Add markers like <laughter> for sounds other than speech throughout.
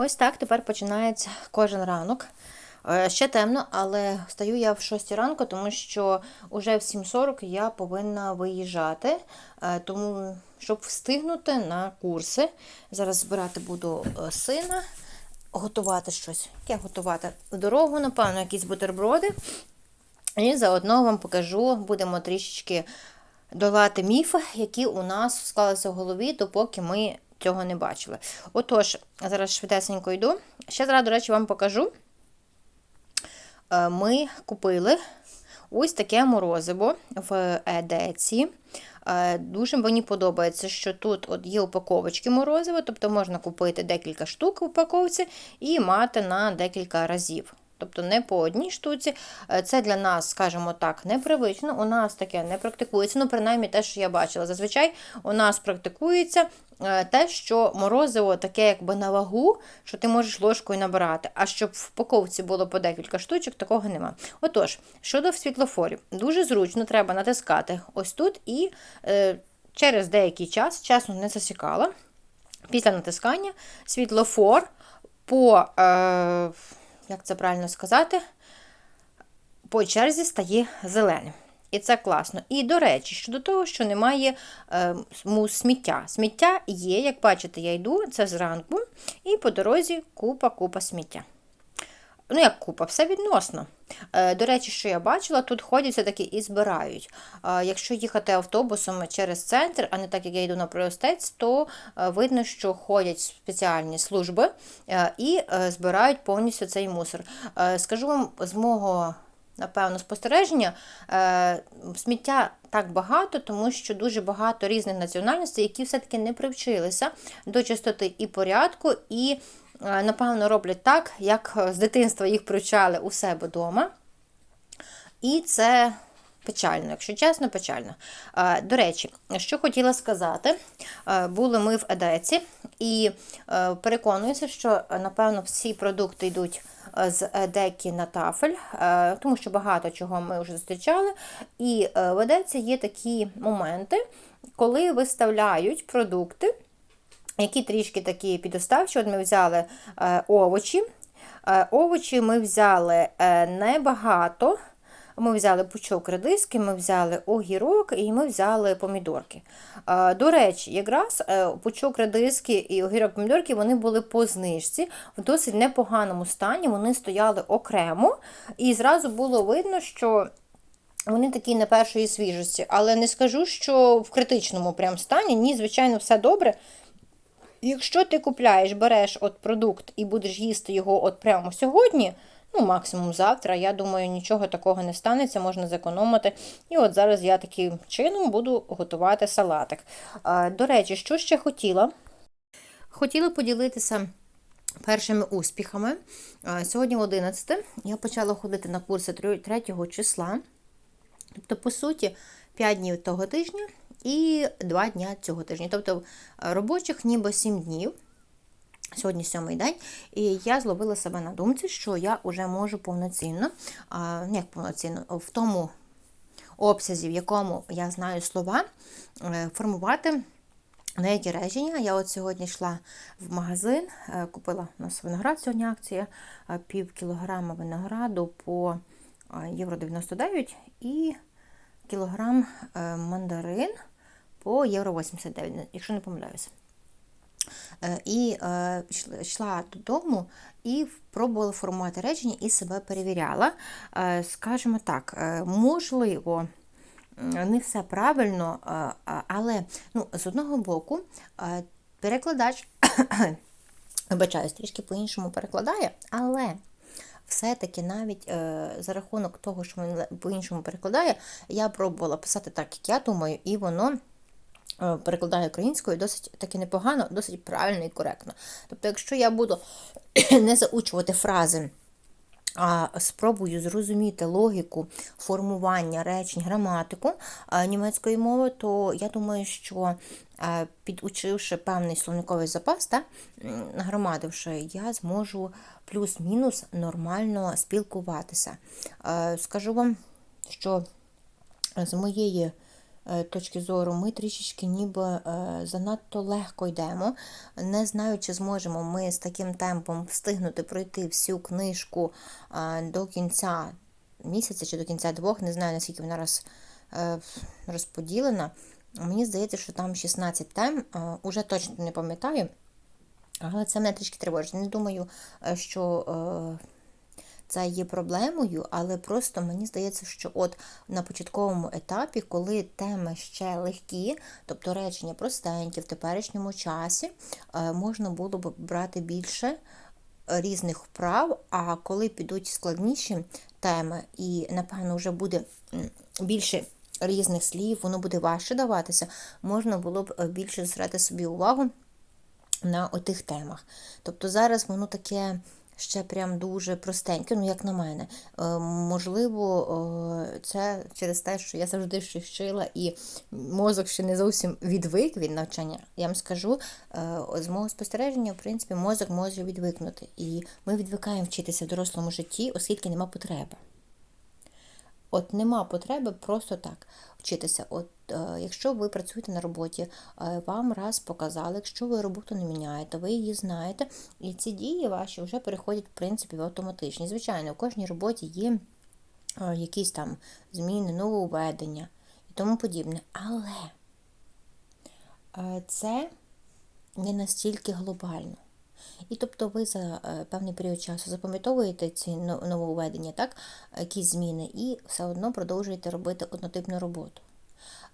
Ось так тепер починається кожен ранок. Е, Ще темно, але встаю я в 6 ранку, тому що вже в 7.40 я повинна виїжджати. Е, Тому, щоб встигнути на курси, зараз збирати буду е, сина, готувати щось. Яке готувати? Дорогу, напевно, якісь бутерброди. І заодно вам покажу, будемо трішечки долати міфи, які у нас склалися в голові, допоки ми цього не бачили. Отож, зараз швидесенько йду. Ще зараз, до речі, вам покажу. Е, Ми купили ось таке морозиво в Едеці. Е, Дуже мені подобається, що тут от є упаковочки морозива, тобто можна купити декілька штук в упаковці і мати на декілька разів. Тобто не по одній штуці. Е, Це для нас, скажімо так, непривично. У нас таке не практикується. Ну, принаймні те, що я бачила. Зазвичай у нас практикується е, те, що морозиво таке, якби на вагу, що ти можеш ложкою набирати. А щоб в упаковці було по декілька штучок, такого нема. Отож, щодо світлофорів, дуже зручно треба натискати ось тут і е, через деякий час, чесно не засікала. Після натискання світлофор по. Е, як це правильно сказати, по черзі стає зеленим. І це класно. І, до речі, щодо того, що немає е, сміття. Сміття є, як бачите, я йду, це зранку, і по дорозі купа-купа сміття. Ну, як купа, все відносно. Е, До речі, що я бачила, тут ходять все-таки і збирають. Е, Якщо їхати автобусом через центр, а не так, як я йду на простець, то е, видно, що ходять спеціальні служби і збирають повністю цей мусор. Скажу вам з мого. Напевно, спостереження, сміття так багато, тому що дуже багато різних національностей, які все-таки не привчилися до чистоти і порядку, і напевно, роблять так, як з дитинства їх привчали у себе вдома. І це печально, якщо чесно, печально. Е, До речі, що хотіла сказати, Е, були ми в Едеці і е, переконуюся, що, напевно, всі продукти йдуть е, з Едекі на тафель, е, тому що багато чого ми вже зустрічали. І е, в Едеці є такі моменти, коли виставляють продукти які трішки такі підоставчі. От ми взяли е, овочі. Е, овочі ми взяли е, небагато. Ми взяли пучок редиски, ми взяли огірок і ми взяли помідорки. До речі, якраз пучок редиски і огірок помідорки вони були по знижці, в досить непоганому стані, вони стояли окремо, і зразу було видно, що. Вони такі не першої свіжості, але не скажу, що в критичному прям стані. Ні, звичайно, все добре. Якщо ти купляєш, береш от продукт і будеш їсти його от прямо сьогодні, ну, максимум завтра, я думаю, нічого такого не станеться, можна зекономити. І от зараз я таким чином буду готувати салатик. До речі, що ще хотіла? Хотіла поділитися. Першими успіхами. Сьогодні 11 я почала ходити на курси 3 числа. Тобто, по суті, 5 днів того тижня і 2 дня цього тижня. Тобто робочих ніби 7 днів. Сьогодні сьомий день, і я зловила себе на думці, що я вже можу повноцінно, а, як повноцінно, в тому обсязі, в якому я знаю слова, е, формувати деякі речення. Я от сьогодні йшла в магазин, е, купила у нас виноград сьогодні акція, е, пів кілограма винограду по е, євро 99 і кілограм е, мандарин по євро 89, якщо не помиляюся. Е, І е, йшла- додому і пробувала формувати речення і себе перевіряла. Е, Скажімо так, можливо, не все правильно, але ну, з одного боку, перекладач, <coughs> вибачаюсь, трішки по-іншому перекладає, але все-таки навіть за рахунок того, що він по-іншому перекладає, я пробувала писати так, як я думаю, і воно перекладає українською досить таки непогано, досить правильно і коректно. Тобто, якщо я буду <clears throat> не заучувати фрази, а спробую зрозуміти логіку формування речень, граматику е, німецької мови, то я думаю, що е, підучивши певний словниковий запас та нагромадивши, я зможу плюс-мінус нормально спілкуватися. Е, Скажу вам, що з моєї е, точки зору, ми трішечки ніби е, занадто легко йдемо. Не знаю, чи зможемо ми з таким темпом встигнути пройти всю книжку е, до кінця місяця чи до кінця двох. Не знаю, наскільки вона роз, е, розподілена. Мені здається, що там 16 тем, е, уже точно не пам'ятаю. Але це мене трішки тривожить. Не думаю, е, що е, це є проблемою, але просто мені здається, що от на початковому етапі, коли теми ще легкі, тобто речення простенькі в теперішньому часі, е, можна було б брати більше різних вправ, а коли підуть складніші теми, і, напевно, вже буде більше різних слів, воно буде важче даватися, можна було б е, більше зосередити собі увагу на отих темах. Тобто зараз воно таке ще прям дуже простеньке, ну як на мене. Е, можливо, е, це через те, що я завжди ще вчила, і мозок ще не зовсім відвик від навчання. Я вам скажу, е, з мого спостереження, в принципі, мозок може відвикнути. І ми відвикаємо вчитися в дорослому житті, оскільки нема потреби. От нема потреби просто так вчитися. От е, якщо ви працюєте на роботі, е, вам раз показали, якщо ви роботу не міняєте, ви її знаєте, і ці дії ваші вже переходять в принципі в автоматичні. Звичайно, в кожній роботі є е, якісь там зміни, нововведення і тому подібне. Але це не настільки глобально. І тобто ви за е, певний період часу запам'ятовуєте ці нововведення, так, якісь зміни, і все одно продовжуєте робити однотипну роботу.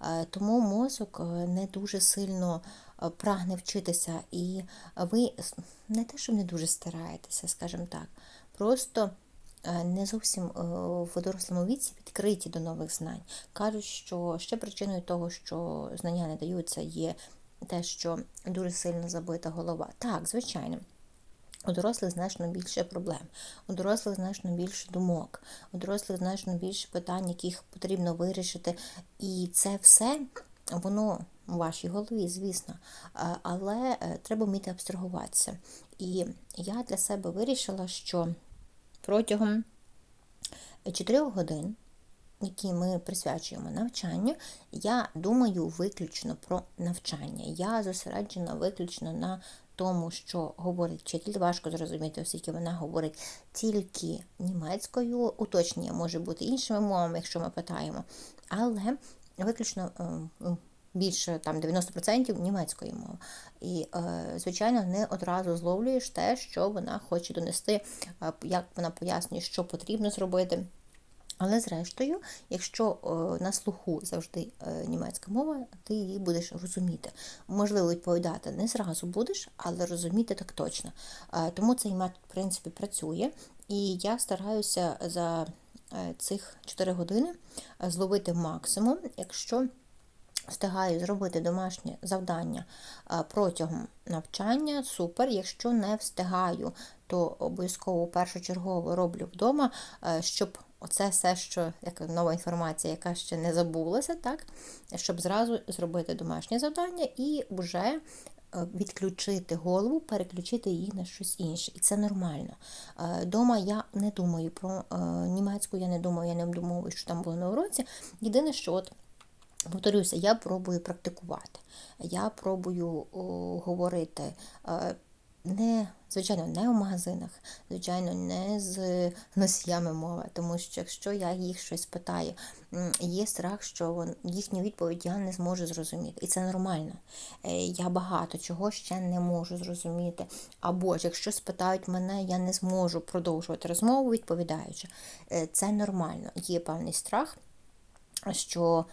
Е, Тому мозок е, не дуже сильно е, прагне вчитися, і ви не те, що не дуже стараєтеся, скажімо так, просто е, не зовсім е, в дорослому віці відкриті до нових знань. Кажуть, що ще причиною того, що знання не даються, є те, що дуже сильно забита голова. Так, звичайно. У дорослих значно більше проблем, у дорослих значно більше думок, у дорослих значно більше питань, яких потрібно вирішити. І це все воно у вашій голові, звісно. Але е, треба вміти абстрагуватися. І я для себе вирішила, що протягом 4 годин, які ми присвячуємо навчанню, я думаю виключно про навчання. Я зосереджена виключно на тому, що говорить вчитель, важко зрозуміти, оскільки вона говорить тільки німецькою, уточнення може бути іншими мовами, якщо ми питаємо, але виключно е, ну, більше там 90% німецької мови. І, е, звичайно, не одразу зловлюєш те, що вона хоче донести, е, як вона пояснює, що потрібно зробити. Але зрештою, якщо е, на слуху завжди е, німецька мова, ти її будеш розуміти. Можливо, відповідати не зразу будеш, але розуміти так точно. Е, Тому цей метод, в принципі, працює. І я стараюся за цих 4 години зловити максимум, якщо встигаю зробити домашнє завдання протягом навчання, супер. Якщо не встигаю, то обов'язково першочергово роблю вдома, щоб оце все, що як нова інформація, яка ще не забулася, так, щоб зразу зробити домашнє завдання і вже е, відключити голову, переключити її на щось інше. І це нормально. Е, Дома я не думаю про е, німецьку, я не думаю, я не обдумовую, що там було на уроці. Єдине, що от Повторюся, я пробую практикувати. Я пробую о, говорити не, звичайно, не у магазинах, звичайно, не з носіями мови, тому що якщо я їх щось питаю, є страх, що їхню відповідь я не зможу зрозуміти. І це нормально. Е, Я багато чого ще не можу зрозуміти. Або ж якщо спитають мене, я не зможу продовжувати розмову, відповідаючи. Е, Це нормально. Є певний страх що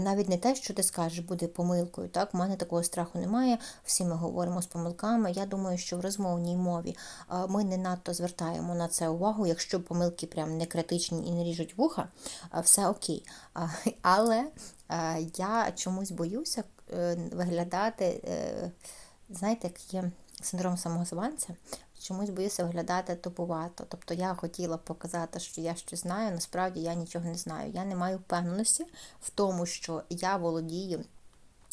навіть не те, що ти скажеш, буде помилкою. Так, у мене такого страху немає. Всі ми говоримо з помилками. Я думаю, що в розмовній мові е, ми не надто звертаємо на це увагу, якщо помилки прям не критичні і не ріжуть вуха, е, все окей. <laughs> Але е, я чомусь боюся е, виглядати, е, знаєте, як є синдром самозванця. Чомусь боюся виглядати тупувато. Тобто я хотіла показати, що я щось знаю, насправді я нічого не знаю. Я не маю впевненості в тому, що я володію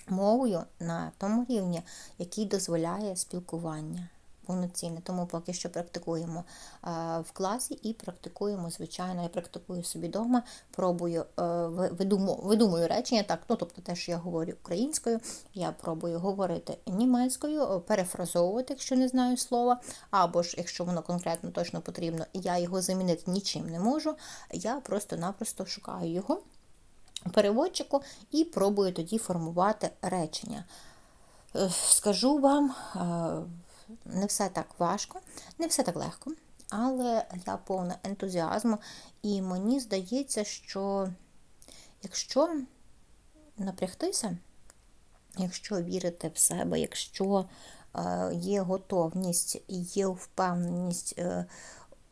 мовою на тому рівні, який дозволяє спілкування. Повноцінне. Тому поки що практикуємо е, в класі і практикуємо, звичайно, я практикую собі вдома, пробую е, ви- видумую речення, так, ну тобто те, що я говорю українською, я пробую говорити німецькою, е, перефразовувати, якщо не знаю слова, або ж якщо воно конкретно точно потрібно, я його замінити нічим не можу, я просто-напросто шукаю його переводчику і пробую тоді формувати речення. Скажу вам, не все так важко, не все так легко, але я повна ентузіазму, і мені здається, що якщо напрягтися, якщо вірити в себе, якщо е, є готовність, є впевненість, е,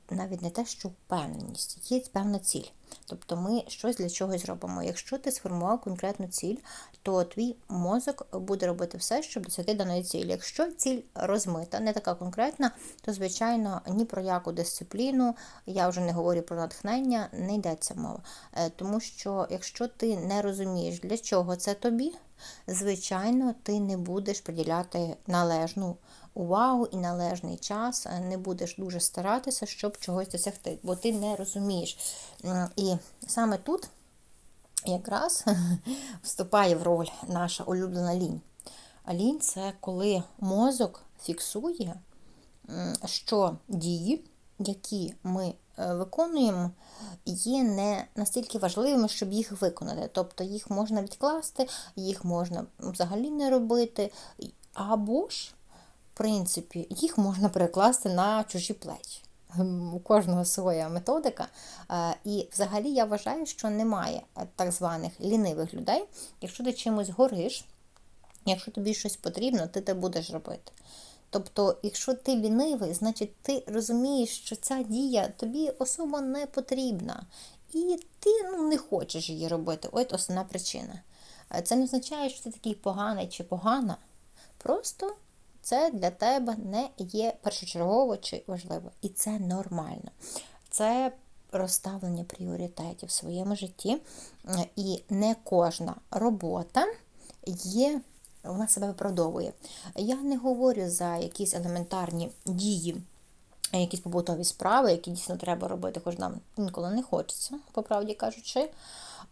навіть не те, що впевненість, є певна ціль. Тобто ми щось для чогось робимо. Якщо ти сформував конкретну ціль, то твій мозок буде робити все, щоб досягти даної цілі. Якщо ціль розмита, не така конкретна, то звичайно ні про яку дисципліну, я вже не говорю про натхнення, не йдеться мова. Е, Тому що якщо ти не розумієш, для чого це тобі, звичайно, ти не будеш приділяти належну увагу і належний час, е, не будеш дуже старатися, щоб чогось досягти, бо ти не розумієш. І саме тут якраз <laughs> вступає в роль наша улюблена лінь. А лінь це коли мозок фіксує, що дії, які ми е, виконуємо, є не настільки важливими, щоб їх виконати. Тобто їх можна відкласти, їх можна взагалі не робити, або ж, в принципі, їх можна перекласти на чужі плечі. М, У кожного своя методика. Е, І взагалі я вважаю, що немає так званих лінивих людей. Якщо ти чимось гориш, якщо тобі щось потрібно, ти те будеш робити. Тобто, якщо ти лінивий, значить ти розумієш, що ця дія тобі особо не потрібна. І ти ну, не хочеш її робити. Ось основна причина. Е, Це не означає, що ти такий поганий чи погана. Просто це для тебе не є першочергово чи важливо. І це нормально. Це розставлення пріоритетів в своєму житті. І не кожна робота є, вона себе виправдовує. Я не говорю за якісь елементарні дії, якісь побутові справи, які дійсно треба робити, хоч нам інколи не хочеться, по правді кажучи.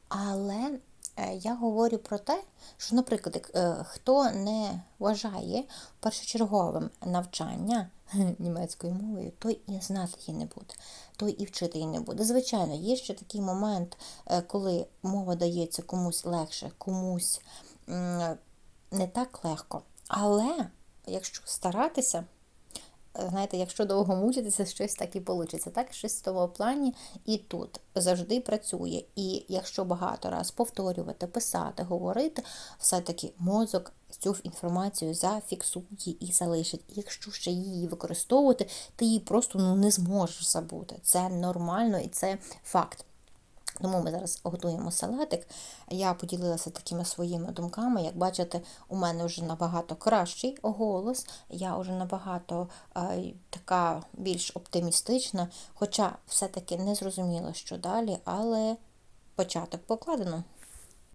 Але я говорю про те, що, наприклад, е, хто не вважає першочерговим навчання <laughs> німецькою мовою, той і знати її не буде, той і вчити її не буде. Звичайно, є ще такий момент, е, коли мова дається комусь легше, комусь не так легко. Але якщо старатися, е, знаєте, якщо довго мучитися, щось так і вийде. Так, щось в тому плані і тут завжди працює. І якщо багато раз повторювати, писати, говорити, все-таки мозок цю інформацію зафіксує і залишить. Якщо ще її використовувати, ти її просто ну, не зможеш забути. Це нормально і це факт. Тому ми зараз готуємо салатик. Я поділилася такими своїми думками. Як бачите, у мене вже набагато кращий голос, я вже набагато е, така більш оптимістична, хоча все-таки не зрозуміло, що далі, але початок покладено.